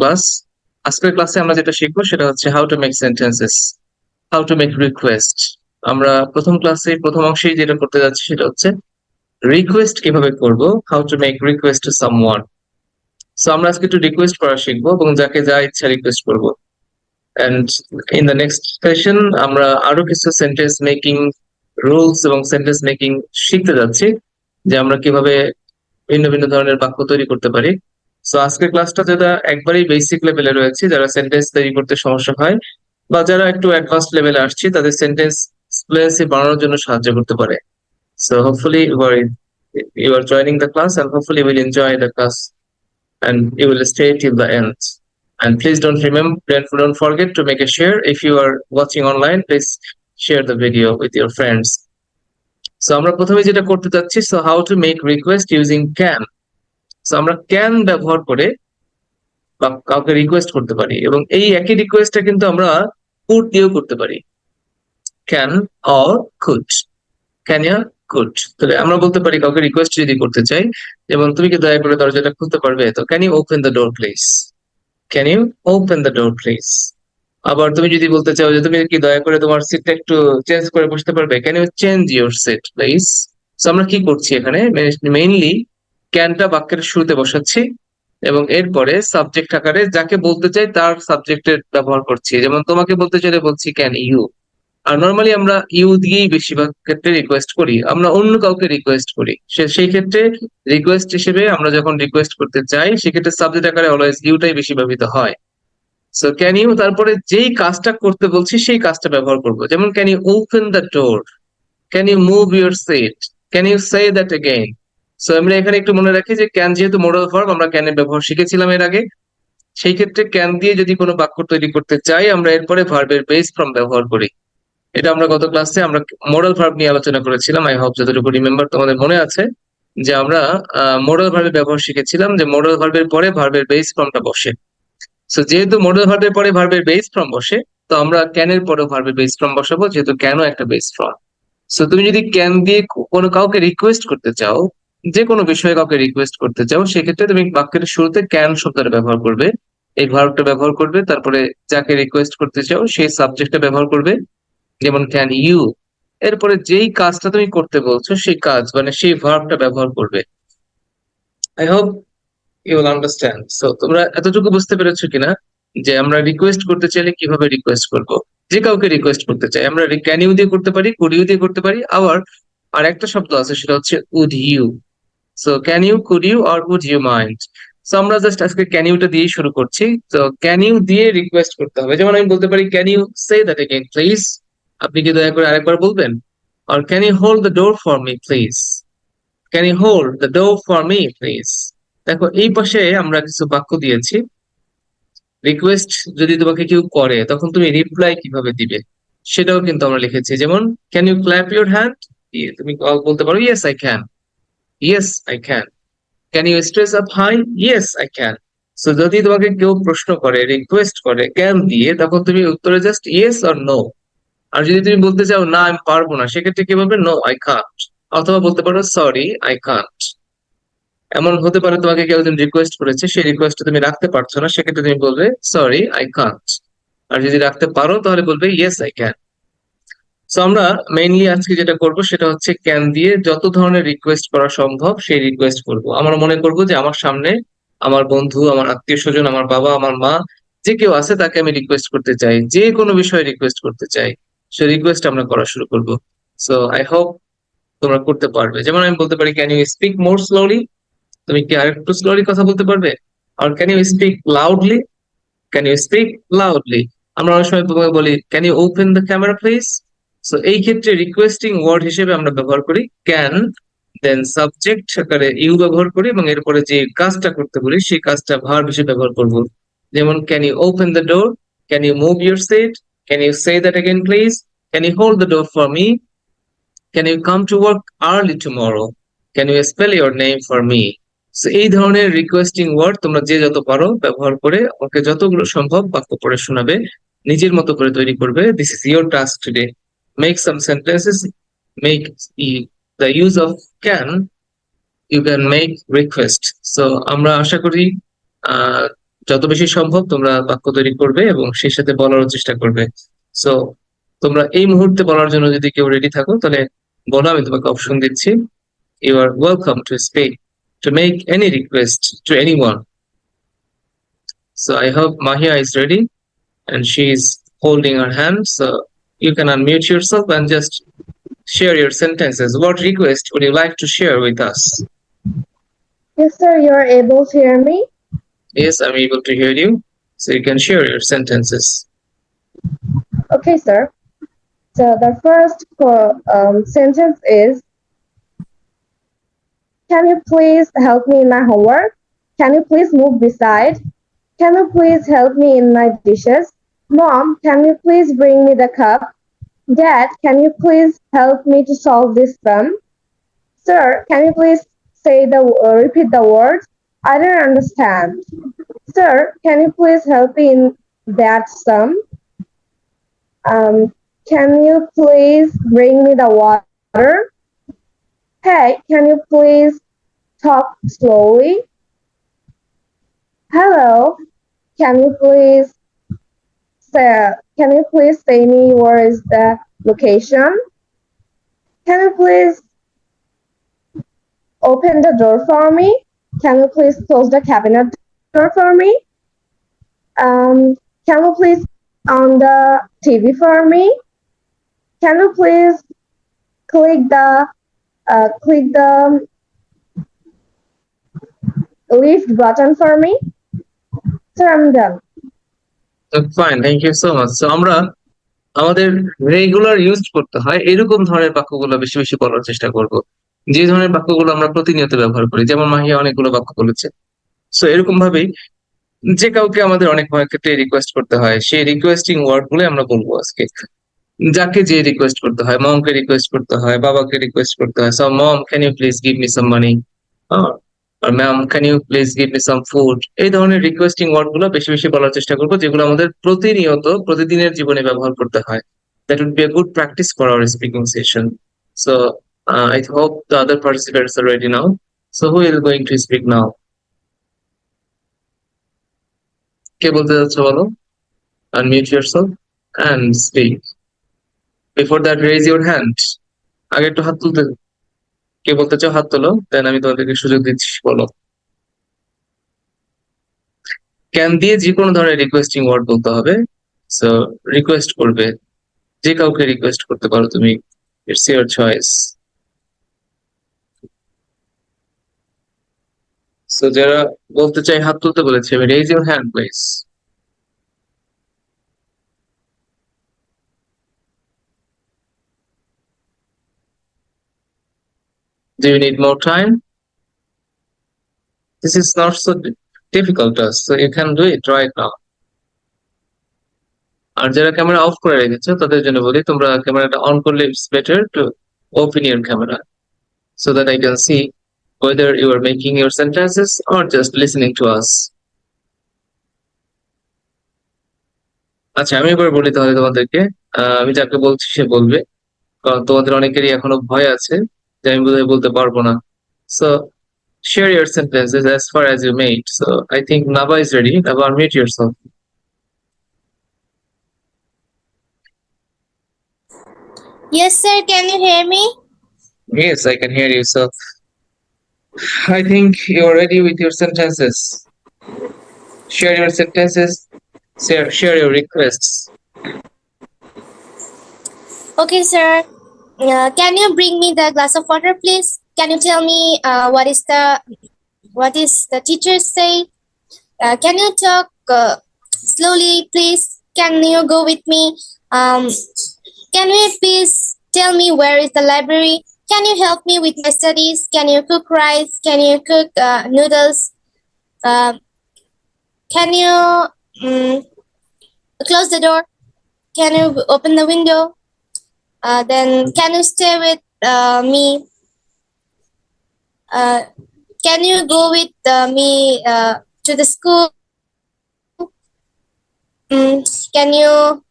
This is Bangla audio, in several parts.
ক্লাস আজকের ক্লাসে আমরা যেটা শিখব সেটা হচ্ছে how to make sentences how to make request আমরা প্রথম ক্লাসে প্রথম অংশেই যেটা করতে যাচ্ছি সেটা হচ্ছে রিকোয়েস্ট কীভাবে করব how to make request to someone so আমরা আজকে একটু রিকোয়েস্ট করা শিখব এবং যাকে যা ইচ্ছা রিকোয়েস্ট করব। And in the next session আমরা আরও কিছু সেন্টেন্স মেকিং রুলস এবং সেন্টেন্স মেকিং শিখতে যাচ্ছি, যে আমরা কীভাবে ভিন্ন ভিন্ন ধরনের বাক্য তৈরি করতে পারি। সো আজকের ক্লাসটা যেটা একবারই বেসিক লেভেলে রয়েছে, যারা সেন্টেন্স তৈরি করতে সমস্যা হয় বা যারা একটু অ্যাডভান্স লেভেলে আসছে, তাদের সেন্টেন্স ফ্লুয়েন্সি বাড়ানোর জন্য সাহায্য করতে পারে। So hopefully you are you are joining the class and hopefully will enjoy the class and you will stay till the end and please don't remember don't forget to make a share if you are watching online please share the video with your friends so আমরা প্রথমে যেটা করতে চাচ্ছি so how to make request using can আমরা ক্যান ব্যবহার করে বা কাউকে রিকোয়েস্ট করতে পারি এবং এই একই রিকোয়েস্টটা কিন্তু আমরা could দিয়েও করতে পারি। can or could. Can you could তাহলে আমরা বলতে পারি কাউকে রিকোয়েস্ট যদি করতে চাই যেমন তুমি কি দয়া করে দরজাটা খুলতে পারবে? তো can you open the door please can you open the door please আবার তুমি যদি বলতে চাও যে তুমি কি দয়া করে তোমার সিটটা একটু চেঞ্জ করে বসতে পারবে? Can you change your seat please আমরা কি করছি এখানে? মেইনলি ক্যানটা বাক্যের শুরুতে বসাচ্ছি এবং এরপরে সাবজেক্ট আকারে যাকে বলতে চাই তার সাবজেক্টের ব্যবহার করছি। যেমন তোমাকে বলতে চাইলে বলছি ক্যান ইউ আর নর্মালি আমরা ইউ দিয়েই বেশিরভাগ ক্ষেত্রে রিকোয়েস্ট করি। আমরা অন্য কাউকে রিকোয়েস্ট করি। সেই ক্ষেত্রে রিকোয়েস্ট হিসেবে আমরা যখন রিকোয়েস্ট করতে চাই, সেক্ষেত্রে সাবজেক্ট আকারে অলওয়েজ ইউটাই বেশি ব্যবহৃত হয়। সো ক্যান ইউ তারপরে যেই কাজটা করতে বলছি, সেই কাজটা ব্যবহার করব। যেমন can you open the door can you move your seat can you say that again so আমরা এখানে একটু মনে রাখি যে ক্যান যেহেতু মোডাল ভার্ব আমরা ক্যানের ব্যবহার শিখেছিলাম এর আগে। সেই ক্ষেত্রে ক্যান দিয়ে যদি কোনো বাক্য তৈরি করতে চাই, আমরা এরপরে ভার্বের বেস ফর্ম ব্যবহার করি। এটা আমরা গত ক্লাসে আমরা মোডাল ভার্ব নিয়ে আলোচনা করেছিলাম। আই হোপ যতটুকু রিমেম্বার তোমাদের মনে আছে, যে আমরা মোডাল ভার্বের ব্যবহার শিখেছিলাম যে মোডাল ভার্বের পরে ভার্বের বেস ফর্মটা বসে। সো যেহেতু মোডাল ভার্বের পরে ভার্বের বেস ফর্ম বসে, তো আমরা ক্যানের পরে ভার্বের বেস ফর্ম বসাবো, যেহেতু ক্যানও একটা বেস ফর্ম সো তুমি যদি ক্যান দিয়ে কোনো কাউকে রিকোয়েস্ট করতে চাও যে কোনো বিষয়ে কাউকে রিকোয়েস্ট করতে চাও, সেক্ষেত্রে তুমি বাক্যের শুরুতে ক্যান শব্দটা ব্যবহার করবে। এই ভার্বটা ব্যবহার করবে, তারপরে যাকে রিকোয়েস্ট করতে চাও সেই সাবজেক্টটা ব্যবহার করবে, যেমন ক্যান ইউ এরপরে যেই কাজটা তুমি করতে বলছো, সেই কাজ মানে সেই ভার্বটা ব্যবহার করবে। I hope you will understand so তোমরা এতটুকু বুঝতে পেরেছ কিনা? যে আমরা রিকোয়েস্ট করতে চাইলে কীভাবে রিকোয়েস্ট করব? যে কাউকে রিকোয়েস্ট করতে চাই, আমরা ক্যান ইউ দিয়ে করতে পারি কুড ইউ দিয়ে করতে পারি। আবার আর একটা শব্দ আছে, সেটা হচ্ছে would you so can you could you R would you mind so আমরা জাস্ট আজকে ক্যান ইউটা দিয়েই শুরু করছি। তো ক্যান ইউ দিয়ে রিকোয়েস্ট করতে হবে। যেমন আমি বলতে পারি can you say that again please আপনি কি দয়া করে আরেকবার বলবেন? আর can you hold the door for me please can you hold the door for me please দেখো, এই পাশে আমরা কিছু বাক্য দিয়েছি। রিকোয়েস্ট যদি তোমাকে কেউ করে, তখন তুমি রিপ্লাই কীভাবে দিবে? সেটাও কিন্তু আমরা লিখেছি। যেমন can you clap your hand তুমি বলতে পারো yes I can yes I can can you stretch up high yes I can so যদি তোমাকে কেউ প্রশ্ন করে রিকোয়েস্ট করে ক্যান দিয়ে, তখন তুমি উত্তরে জাস্ট ইয়েস অর নো আর যদি তুমি বলতে চাও, না, আমি পারব না, সেক্ষেত্রে কি বলবে? নো আই কান্ট অথবা বলতে পারো সরি আই কান্ট এমন হতে পারে তোমাকে কেউ একজন রিকোয়েস্ট করেছে, সেই রিকোয়েস্টটা তুমি রাখতে পারছ না, সেক্ষেত্রে তুমি বলবে সরি আই কান্ট আর যদি রাখতে পারো, তাহলে বলবে ইয়েস আই ক্যান সো আমরা মেইনলি আজকে যেটা করব সেটা হচ্ছে ক্যান দিয়ে যত ধরনের রিকোয়েস্ট করা সম্ভব সেই রিকোয়েস্ট করব। আমরা মনে করব যে আমার সামনে আমার বন্ধু, আমার আত্মীয় স্বজন আমার বাবা, আমার মা, যে কেউ আছে তাকে আমি রিকোয়েস্ট করতে চাই, যে কোনো বিষয়ে রিকোয়েস্ট করতে চাই সে রিকোয়েস্ট আমরা করা শুরু করব। সো আই হোপ তোমরা করতে পারবে। যেমন আমি বলতে পারি can you speak more slowly তুমি কি আরেকটু স্লোলি কথা বলতে পারবে? আর can you speak loudly can you speak loudly আমরা অনেক সময় তোমাকে বলি can you open the camera please so এই ক্ষেত্রে রিকোয়েস্টিং ওয়ার্ড হিসেবে আমরা ব্যবহার করি ক্যান দেন সাবজেক্ট আকারে ইউ ব্যবহার করি এবং এরপরে যে কাজটা করতে বলি সেই কাজটা ভার্ব হিসেবে ব্যবহার করব। যেমন can you open the door can you move your seat can you say that again please can you hold the door for me can you come to work early tomorrow can you spell your name for me এই ধরনের রিকোয়েস্টিং ওয়ার্ড তোমরা যে যত পারো ব্যবহার করে আমাকে যতগুলো সম্ভব বাক্য পড়ে শোনাবে, নিজের মতো করে তৈরি করবে। This is your task today make some sentences make the use of can you can make request so আমরা আশা করি যত বেশি সম্ভব তোমরা বাক্য তৈরি করবে এবং সেই সাথে বলারও চেষ্টা করবে। সো তোমরা এই মুহূর্তে বলার জন্য যদি কেউ রেডি থাকো, তাহলে বলো, আমি তোমাকে অপশন দিচ্ছি। You are welcome to speak to make any request to anyone so I hope Mahiya is ready and she is holding her hand, so you can unmute yourself and just share your sentences what request would you like to share with us Yes, sir, you're able to hear me? yes i'm able to hear you so you can share your sentences Okay, sir. So the first um, sentence is Can you please help me in my homework? Can you please move beside? Can you please help me in my dishes? Mom, can you please bring me the cup? Dad, can you please help me to solve this sum? Sir, can you please say the uh, repeat the words? I don't understand. Sir, can you please help me in that sum? Um, can you please bring me the water? Hey, can you please talk slowly? Hello, can you please can you please say me where is the location? Can you please open the door for me? Can you please close the cabinet door for me? Um, can you please on the TV for me? Can you please click the uh, click the lift button for me? Sir, I'm done. Fine thank you so much so আমরা আমাদের রেগুলার ইউজ করতে হয়, এরকম ধরনের বাক্যগুলো বেশি বেশি বলার চেষ্টা করব। যে ধরনের বাক্যগুলো আমরা প্রতিনিয়ত ব্যবহার করি, যেমন মাহিয়া অনেকগুলো বাক্য বলেছে। সো এরকম ভাবেই যে কাউকে আমাদের অনেক ক্ষেত্রে রিকোয়েস্ট করতে হয়, সেই রিকোয়েস্টিং ওয়ার্ডগুলো আমরা বলব আজকে। যাকে যে রিকোয়েস্ট করতে হয়, মমকে রিকোয়েস্ট করতে হয়, বাবাকে রিকোয়েস্ট করতে হয় so mom can you please give me some money R ma'am can you please give me some food এই ধরনের রিকোয়েস্টিং ওয়ার্ডগুলো বেশি বেশি বলার চেষ্টা করব, যেগুলো আমাদের প্রতিনিয়ত, প্রতিদিনের জীবনে ব্যবহার করতে হয়। That good practice for speaking session so I hope the other participants are ready now so who is going to speak now কে বলতে যাচ্ছ বলো? Unmute and speak. Before that, raise your hand. আগে একটু হাত তুলতে কে বলতে চাও হাত তোলো দেন আমি তোমাদেরকে সুযোগ দিচ্ছি, বলো। ক্যান দিয়ে যে কোনো ধরনের রিকোয়েস্টিং ওয়ার্ড বলতে হবে। সো রিকোয়েস্ট করবে। যে কাউকে রিকোয়েস্ট করতে পারো তুমি ইটস ইয়োর চয়েস সো যারা বলতে চাই হাত তুলতে বলেছে আমি raise your hand please Do you need more time? This is not so di- difficult task, so you can do it right now. আর যারা ক্যামেরা অফ করে রেখেছো তাদের জন্য বলি তোমরা ক্যামেরাটা অন করলে it's better to open your camera so that I can see whether you are making your sentences or just listening to us. আচ্ছা আমি এবার বলি তাহলে তোমাদেরকে আমি যাকে বলছি সে বলবে কারণ তোমাদের অনেকেরই এখনও ভয় আছে যে আমি বোধহয় বলতে পারবো না so share your sentences as far as you made. So I think Nava is ready. Nava, unmute yourself. Yes, sir. Can you hear me? Yes, I can hear you. So I think you're ready with your sentences. Share your sentences. Share, share your requests. Okay, sir. Uh, can you bring me the glass of water, please? Can you tell me uh, what is the what is the teacher say? Uh, can you talk uh, slowly, please? Can you go with me? Um, can you please tell me where is the library? Can you help me with my studies? Can you cook rice? Can you cook uh, noodles? Uh, can you mm, close the door? Can you open the window? Uh, then can you stay with uh, me? Uh, can you go with uh, me uh, to the school? Mm, can you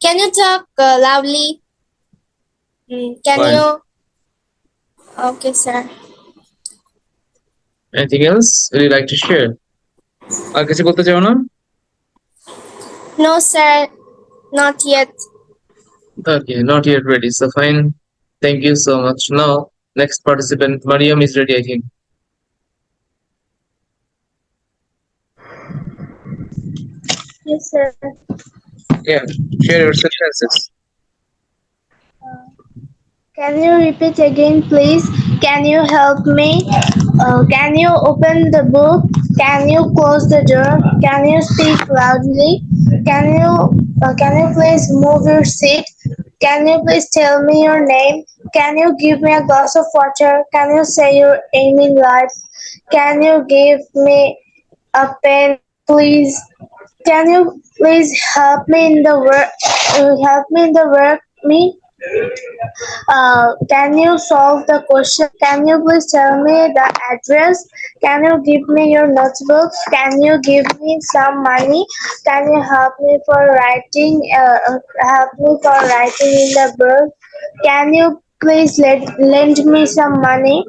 can you talk uh, loudly? Mm, can Fine. you? Okay, sir. Anything else would you like to share? আর কিছু বলতে চাও না? No, sir, not yet. Okay, not yet ready. So fine. Thank you so much. Now, next participant, Mariam is ready, I think. Yes, sir. Yeah, share your sentences. Can you repeat again, please? Can you help me? Uh, can you open the book? Can you close the door? Can you speak loudly? Can you uh, can you please move your seat? Can you please tell me your name? Can you give me a glass of water? Can you say your aim in life? Can you give me a pen, please? Can you please help me in the work? Uh, help me in the work, me? Uh, can you solve the question? Can you please tell me the address? Can you give me your notebook? Can you give me some money? Can you help me for writing? Uh, help me for writing in the book? Can you please let, lend me some money?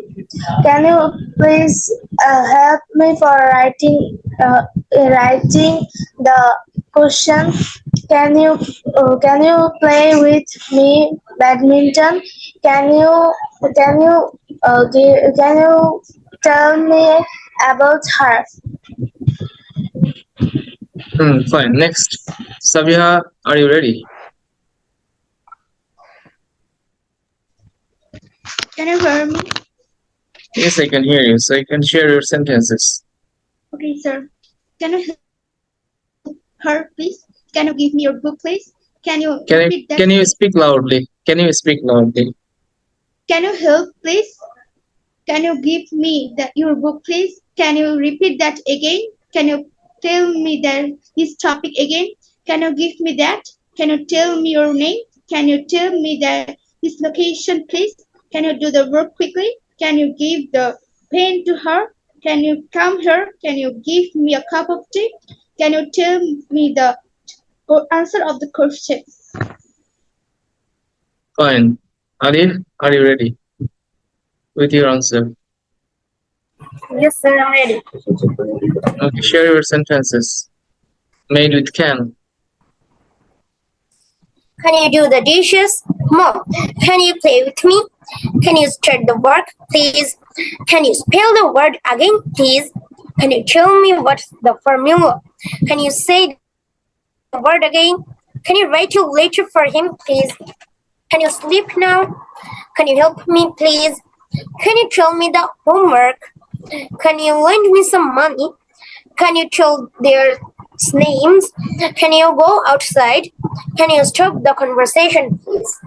Can you please uh, help me for writing uh, writing the question? Can you uh, can you play with me badminton? Can you can you uh, can you tell me about her? Hmm, fine. Next, Sabiha, are you ready? Can you hear me? Yes, I can hear you. So you can share your sentences. Okay, sir. Can you help her, please? Can you give me your book, please? Can you Can you can you speak loudly? Can you speak loudly? Can you help, please? Can you give me that your book, please? Can you repeat that again? Can you tell me that this topic again? Can you give me that? Can you tell me your name? Can you tell me that this location, please? Can you do the work quickly? Can you give the pen to her? Can you come here? Can you give me a cup of tea? Can you tell me the answer of the question? Fine. Alif, are you ready? With your answer. Yes, sir, I'm ready. Okay, share your sentences. Made with can. Can you do the dishes? Mom, can you play with me? Can you start the work, please? Can you spell the word again, please? Can you tell me what's the formula? Can you say the word again? Can you write a letter for him, please? Can you sleep now? Can you help me, please? Can you tell me the homework? Can you lend me some money? Can you tell their names? Can you go outside? Can you stop the conversation, please?